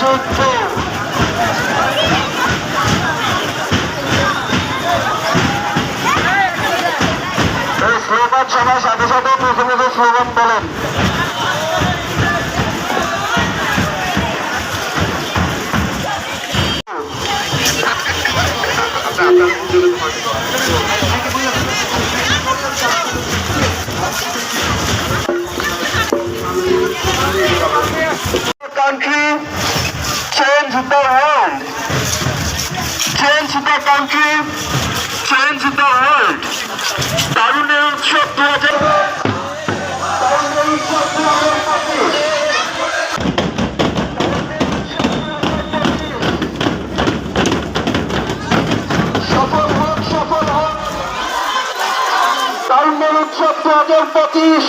যুদ্ধ এই সাথে সাথে প্রথমে যে স্লোগান বলেন The country, change the world. তারুণের উৎসব দু হাজার তারুণ্যের উৎসব দু হাজার পঁচিশ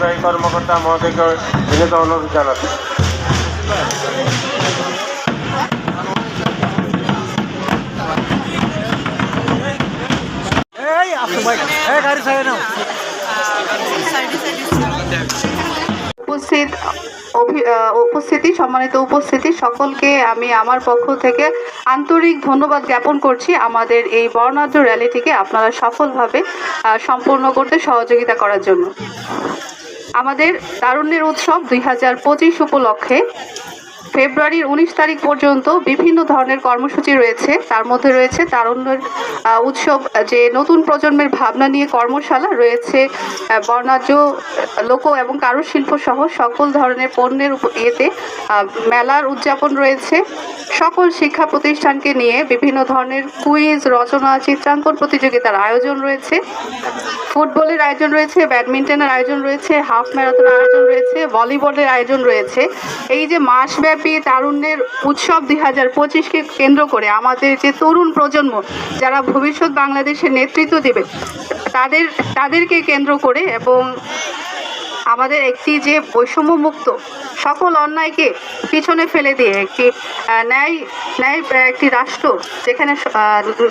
নির্বাহী কর্মকর্তা মহোদয়কে বিনীত অনুরোধ জানাচ্ছি। উপস্থিত আহ, উপস্থিতি সম্মানিত উপস্থিতি সকলকে আমি আমার পক্ষ থেকে আন্তরিক ধন্যবাদ জ্ঞাপন করছি আমাদের এই বর্ণাঢ্য র্যালিটিকে আপনারা সফলভাবে সম্পূর্ণ করতে সহযোগিতা করার জন্য। আমাদের তারুণ্যের উৎসব দুই হাজার পঁচিশ উপলক্ষে ফেব্রুয়ারির উনিশ তারিখ পর্যন্ত বিভিন্ন ধরনের কর্মসূচি রয়েছে। তার মধ্যে রয়েছে তারুণ্যের উৎসব যে নতুন প্রজন্মের ভাবনা নিয়ে কর্মশালা রয়েছে। আহ, বর্ণাঢ্য লোক এবং কারুশিল্প সহ সকল ধরনের পণ্যের ইয়েতে মেলার উদযাপন রয়েছে। সকল শিক্ষা প্রতিষ্ঠানকে নিয়ে বিভিন্ন ধরনের কুইজ রচনা চিত্রাঙ্কন প্রতিযোগিতার আয়োজন রয়েছে। ফুটবলের আয়োজন রয়েছে ব্যাডমিন্টনের আয়োজন রয়েছে হাফ ম্যারাথনের আয়োজন রয়েছে ভলিবলের আয়োজন রয়েছে। এই যে মাসব্যাপী তারুণ্যের উৎসব দুই হাজার পঁচিশকে কেন্দ্র করে আমাদের যে তরুণ প্রজন্ম যারা ভবিষ্যৎ বাংলাদেশের নেতৃত্ব দেবে, তাদের, তাদেরকে কেন্দ্র করে এবং আমাদের একটি যে বৈষম্যমুক্ত সকল অন্যায়কে পিছনে ফেলে দিয়ে একটি ন্যায় ন্যায় একটি রাষ্ট্র যেখানে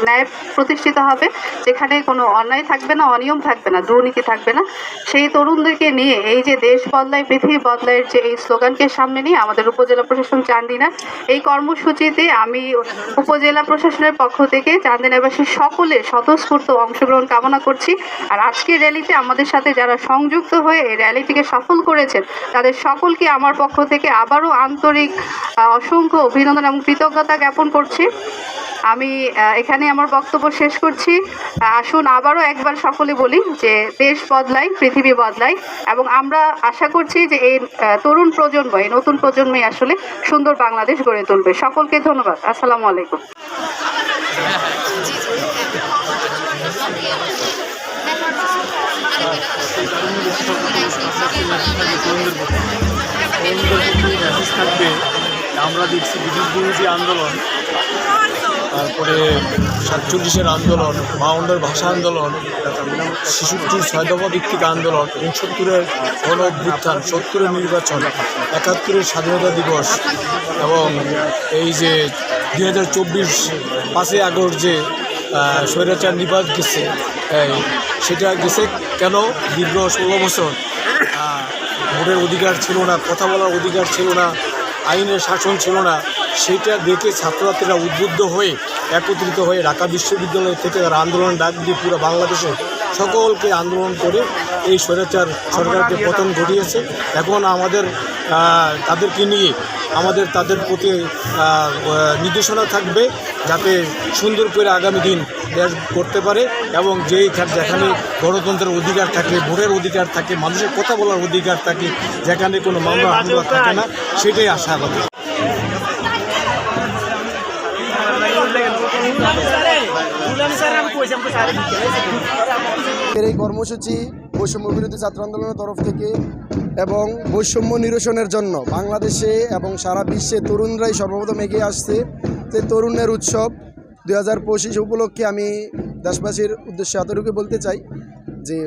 ন্যায় প্রতিষ্ঠিত হবে, যেখানে কোনো অন্যায় থাকবে না, অনিয়ম থাকবে না, দুর্নীতি থাকবে না, সেই তরুণদেরকে নিয়ে এই যে দেশ বদলায়, পৃথিবী বদলায় যে এই স্লোগানকে সামনে নিয়ে আমাদের উপজেলা প্রশাসন চান্দিনা এই কর্মসূচিতে আমি উপজেলা প্রশাসনের পক্ষ থেকে চান্দিনাবাসীর সকলে স্বতঃস্ফূর্ত অংশগ্রহণ কামনা করছি। আর আজকের র্যালিতে আমাদের সাথে যারা সংযুক্ত হয়ে এই র্যালিটিকে সফল করেছেন, তাদের সকলকে আমার পক্ষ থেকে আবারও আন্তরিক অসংখ্য অভিনন্দন এবং কৃতজ্ঞতা জ্ঞাপন করছি। আমি এখানে আমার বক্তব্য শেষ করছি। আসুন আবারও একবার সকলে বলি যে দেশ বদলাই পৃথিবী বদলাই এবং আমরা আশা করছি যে এই তরুণ প্রজন্ম, এই নতুন প্রজন্মই আসলে সুন্দর বাংলাদেশ গড়ে তুলবে। সকলকে ধন্যবাদ। আসসালামু আলাইকুম। থাকবে আমরা দেখছি ব্রিটিশ বিরোধী আন্দোলন, তারপরে সাতচল্লিশের আন্দোলন, বাউন্ডের ভাষা আন্দোলন, ছেষট্টির ছয় দফা ভিত্তিক আন্দোলন উনসত্তরের গণ অভ্যুত্থান, সত্তরের নির্বাচন, একাত্তরের স্বাধীনতা দিবস এবং এই যে দুই হাজার চব্বিশ পাঁচই আগস্ট যে স্বৈরাচার নিবাস গেছে। সেটা গেছে কেন? দীর্ঘ ষোলো বছর। ভোটের অধিকার ছিল না, কথা বলার অধিকার ছিল না, আইনের শাসন ছিল না। সেটা দেখে ছাত্রছাত্রীরা উদ্বুদ্ধ হয়ে, একত্রিত হয়ে ঢাকা বিশ্ববিদ্যালয় থেকে তারা আন্দোলন ডাক দিয়ে পুরো বাংলাদেশে সকলকে আন্দোলন করে এই স্বৈরাচার সরকারকে পতন ঘটিয়েছে। এখন আমাদের তাদেরকে নিয়ে আমাদের তাদের প্রতি নির্দেশনা থাকবে যাতে সুন্দর করে আগামী দিন দেশ করতে পারে এবং যেই যেখানে গণতন্ত্রের অধিকার থাকে ভোটের অধিকার থাকে মানুষের কথা বলার অধিকার থাকে যেখানে কোনো মামলা হামলা থাকে না সেটাই আশা আমাদের এর এই কর্মসূচি বৈষম্য বিরোধী ছাত্র আন্দোলনের তরফ থেকে এবং বৈষম্য নিরসনের জন্য বাংলাদেশে এবং সারা বিশ্বে তরুণরাই সর্বপ্রথম এগিয়ে আসছে যে তরুণের উৎসব দু হাজার পঁচিশ উপলক্ষে আমি দেশবাসীর উদ্দেশ্যে এতটুকু বলতে চাই যে